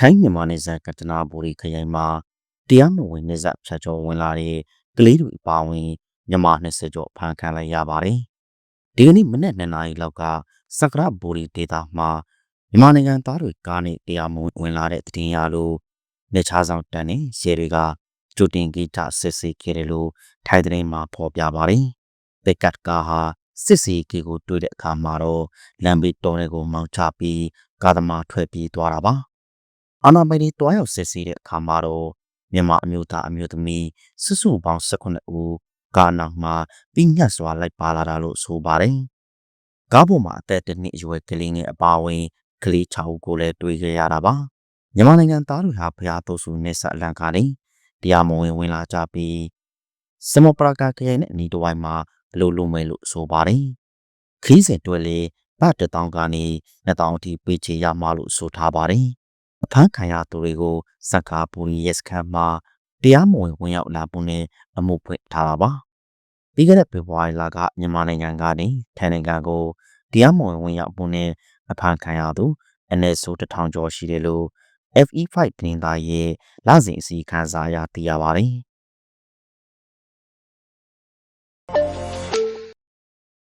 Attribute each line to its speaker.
Speaker 1: ထိုင်းမြန်မာနယ်စပ်ကတနာဘူရီခရိုင်မှာတရားမဝင်နယ်စပ်ဖြတ်ကျော်ဝင်လာတဲ့ကလေးတွေအပါအဝင်မြန်မာ20ကျော်ဖမ်းခံလိုက်ရပါတယ်။ဒီကနေ့မနက်2နာရီလောက်ကစကရဘူရီဒေတာမှာမြန်မာနိုင်ငံသားတွေကားနဲ့တရားမဝင်ဝင်လာတဲ့တည်င်းရလို့နေချားဆောင်တန်နဲ့ရှယ်တွေကကြိုတင်ဂီတစစ်ဆေးခဲ့တယ်လို့ထိုင်းသတင်းမှာဖော်ပြပါတယ်။ပက်ကတ်ကားဟာစစ်စီကီကိုတွေ့တဲ့အခါမှာတော့လမ်းဘေးတော်တွေကိုမောင်းချပြီးကားသမားထွက်ပြေးသွားတာပါ။ အာနာပိုင်တွေတွားရောက်စစ်ဆေးတဲ့အခါမှာတော့မြန်မာအမျိုးသားအမျိုးသမီးစုစုပေါင်း18ဦးကားနောက်မှာပြညတ်စွာလိုက်ပါလာတာလို့ဆိုပါတယ်။ကားပေါ်မှာအသက်တစ်နှစ်အရွယ်ကလေးငယ်အပါအဝင်ကလေး6ဦးကိုလည်းတွေ့ခဲ့ရတာပါ။မြန်မာနိုင်ငံသားတွေဟာဖျားတော်စုနေဆက်အလံကနေတရားမဝင်ဝင်လာကြပြီးစမပရာကာခရိုင်နဲ့အနီးတစ်ဝိုက်မှာဘလို့လုံးမယ်လို့ဆိုပါတယ်။ခီးစဉ်တွဲလေဗတ်တထောင်ကနေ2000အထိပေးချေရမှလို့ဆိုထားပါတယ်။အ ဖမ်းခံရသူတွေကိုစက္ကာပူရီရက်စခန်းမှာတရားမဝင်ဝင်ရောက်လာပုံနဲ့အမှုဖွင့်ထားတာပါ။ပြီးခဲ့တဲ့ဖေဖော်ဝါရီလကမြန်မာနိုင်ငံကနေထိုင်းနိုင်ငံကိုတရားမဝင်ဝင်ရောက်ပုံနဲ့အဖမ်းခံရသူအနည်းဆုံး1000ကျော်ရှိတယ်လို့ FE5 တင်းသားရဲ့လစဉ်အစည်းခန်းစာအရသိရပါတယ်။